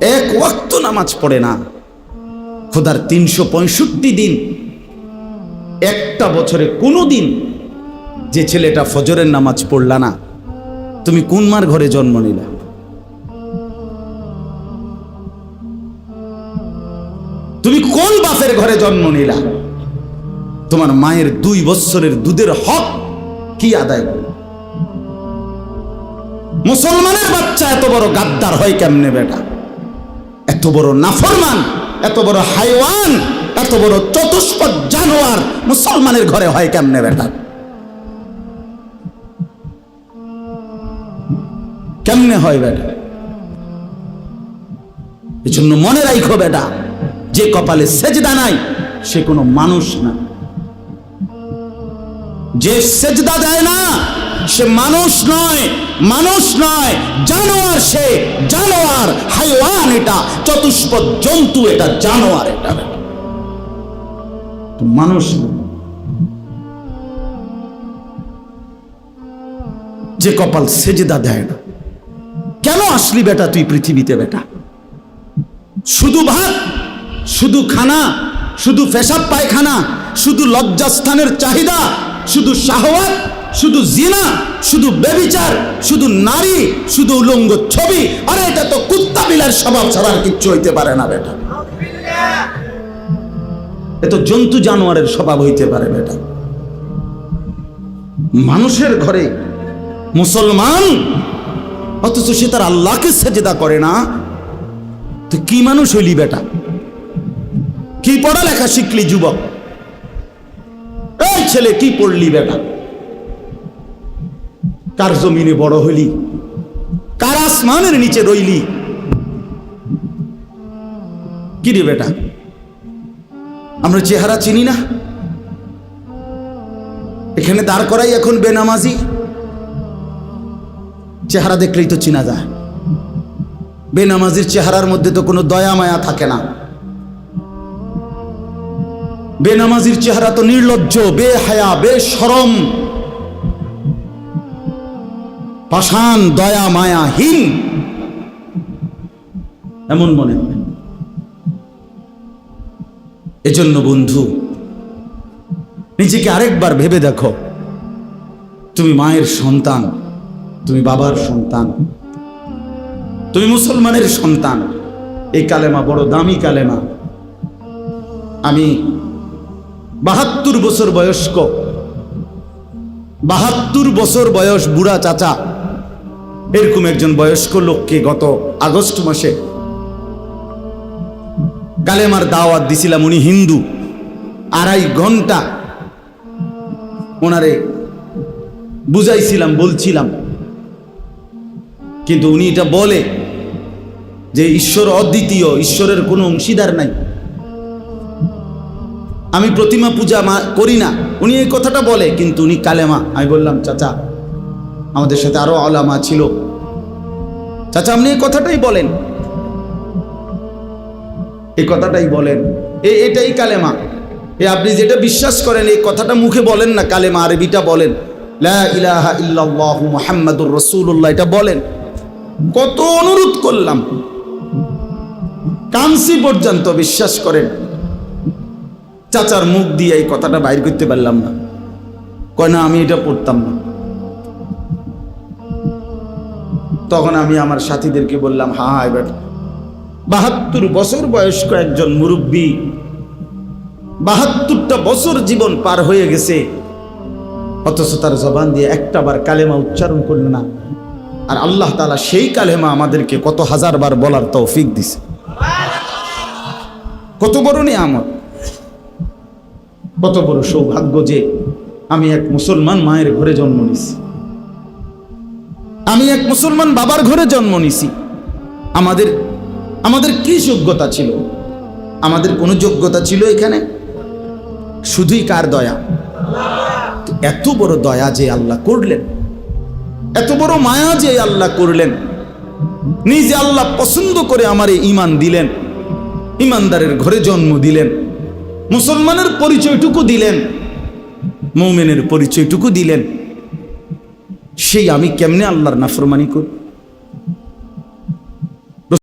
এক ওয়াক্ত নামাজ পড়ে না। খোদার তিনশো পঁয়ষট্টি দিন। একটা বছরে কোনো দিন যে ছেলেটা ফজরের নামাজ পড়লা না। তুমি কোন মার ঘরে জন্ম নিলা? তুমি কোন বাপের ঘরে জন্ম নিলা? তোমার মায়ের দুই বৎসরের দুধের হক কি আদায় মুসলমানের বাচ্চা এত বড় গাদ্দার হয় কেমনে বেটা? এত বড় নাফরমান, এত বড় হাইওয়ান, এত বড় চতুষ্পদ জানোয়ার মুসলমানের ঘরে হয় কেমনে বেটা? কেমনে হয় বেটা? এজন্য মনে রাখো বেটা, যে কপালে সেজদা নাই, সে কোনো মানুষ না। যে সেজদা দেয় না সে মানুষ নয় মানুষ নয়, জানোয়ার সে, জানোয়ার, হাইওয়ান এটা, চতুষ্প জন্তু এটা, জানোয়ার এটা। মানুষ যে কপাল সেজদা দেয় না। কেন আসলি বেটা তুই পৃথিবীতে বেটা? শুধু ভাত, শুধু খানা, শুধু পেশাব পায়খানা, শুধু লজ্জাস্থানের চাহিদা, শুধু শাহওয়াত শুধু জিনা, শুধু বেবিচার শুধু নারী, শুধু উলঙ্গ ছবি। আরে এটা তো কুত্তা বিলার স্বভাব ছাড়া আর কিচ্ছু হইতে পারে না বেটা। এ তো জন্তু জানোয়ারের স্বভাব হইতে পারে বেটা। মানুষের ঘরে মুসলমান, অথচ সে তার আল্লাহকে সেজেদা করে না। তো কি মানুষ হইলি বেটা? কি পড়ালেখা শিখলি, যুবক? এই ছেলে কি পড়লি বেটা? কার জমিনে বড় হইলি? কার আসমানের নিচে রইলি? কি রে বেটা? আমরা চেহারা চিনি না। এখানে দাঁড় করাই এখন বেনামাজি। চেহারা দেখলেই তো চিনা যায়। বেনামাজির চেহারার মধ্যে তো কোনো দয়া মায়া থাকে না। বেনামাজির চেহারা তো নির্লজ্জ বে বেহায়া, বেসরম। পাষাণ দয়া মায়াহীন এমন মনে হয় এজন্য বন্ধু, নিজেকে আরেকবার ভেবে দেখো। তুমি মায়ের সন্তান, তুমি বাবার সন্তান, তুমি মুসলমানের সন্তান। এই কালেমা বড় দামি কালেমা। আমি বাহাত্তর বছর বয়স্ক, বাহাত্তর বছর বয়স বুড়া চাচা। এরকম একজন বয়স্ক লোককে গত আগস্ট মাসে কালেমার দাওয়াত দিছিলাম উনি হিন্দু। আড়াই ঘণ্টা ওনারে বুঝাইছিলাম, বলছিলাম। কিন্তু উনি এটা বলে যে ঈশ্বর অদ্বিতীয়, ঈশ্বরের কোনো অংশীদার নাই। আমি প্রতিমা পূজা করি না। উনি এই কথাটা বলে, কিন্তু উনি কালেমা। আমি বললাম, চাচা আমাদের সাথে আরও আলামা ছিল। চাচা, আপনি এই কথাটাই বলেন। এই কথাটাই বলেন। এ, এটাই কালেমা। এ, আপনি যেটা বিশ্বাস করেন, এই কথাটা মুখে বলেন না, কালেমা আরবিটা বলেন। লা ইলাহা ইল্লাল্লাহু মুহাম্মাদুর রাসূলুল্লাহ, এটা বলেন। কত অনুরোধ করলাম। কামসি পর্যন্ত বিশ্বাস করেন। চাচার মুখ দিয়ে এই কথাটা বাইর করতে পারলাম না। কয়, না, আমি এটা পড়তাম না। তখন আমি আমার সাথীদেরকে বললাম, হা হা, এবার বাহাত্তর বছর বয়স্ক একজন মুরব্বী বাহাত্তরটা বছর জীবন পার হয়ে গেছে। অথচ তার জবান দিয়ে একটা বার কালেমা উচ্চারণ করল না। আর আল্লাহ তালা সেই কালেমা আমাদেরকে কত হাজার বার বলার তৌফিক দিছে। কত বড় নিয়ামত। কত বড় সৌভাগ্য যে আমি এক মুসলমান মায়ের ঘরে জন্ম নিছি আমি এক মুসলমান বাবার ঘরে জন্ম নিছি। আমাদের আমাদের কি যোগ্যতা ছিল? আমাদের কোনো যোগ্যতা ছিল এখানে? শুধুই কার দয়া? এত বড় দয়া যে আল্লাহ করলেন। এত বড় মায়া যে আল্লাহ করলেন। নিজে আল্লাহ পছন্দ করে আমারে ইমান দিলেন। ইমানদারের ঘরে জন্ম দিলেন। মুসলমানের পরিচয়টুকু দিলেন। মৌমেনের পরিচয়টুকু দিলেন। সেই আমি কেমনে আল্লাহর নাফরমানি করি